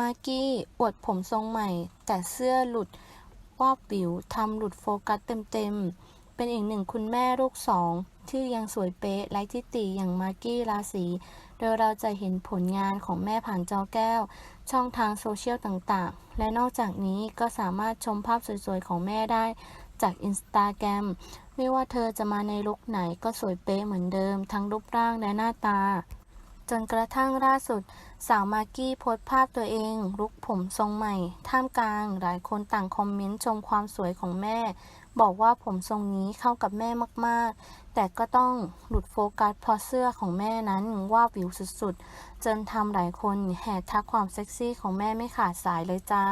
มากกี้ อวดผมทรงใหม่ แต่เสื้อหลุดวาบวิวทำหลุดโฟกัสเต็มๆ เป็นอีกหนึ่งคุณแม่ลูกสอง ที่ยังสวยเป๊ะไร้ทิฏฐิอย่างมากกี้ราศีโดยเราจะเห็นผลงานของแม่ผ่านจอแก้ว ช่องทางโซเชียลต่างๆ และนอกจากนี้ก็สามารถชมภาพสวยๆ ของแม่ได้จากอินสตาแกรมไม่ว่าเธอจะมาในลุคไหนก็สวยเป๊ะเหมือนเดิม ทั้งรูปร่างและหน้าตา จนกระทั่งล่าสุด สาวมากกี้โพสภาพตัวเอง ลุกผมทรงใหม่ ท่ามกลาง หลายคนต่างคอมเมนต์ชมความสวยของแม่ บอกว่าผมทรงนี้เข้ากับแม่มากๆ แต่ก็ต้องหลุดโฟกัสเพราะเสื้อของแม่นั้นว่าวิวสุดๆ จนทำหลายคนแห่ทักความเซ็กซี่ของแม่ไม่ขาดสายเลยจ้า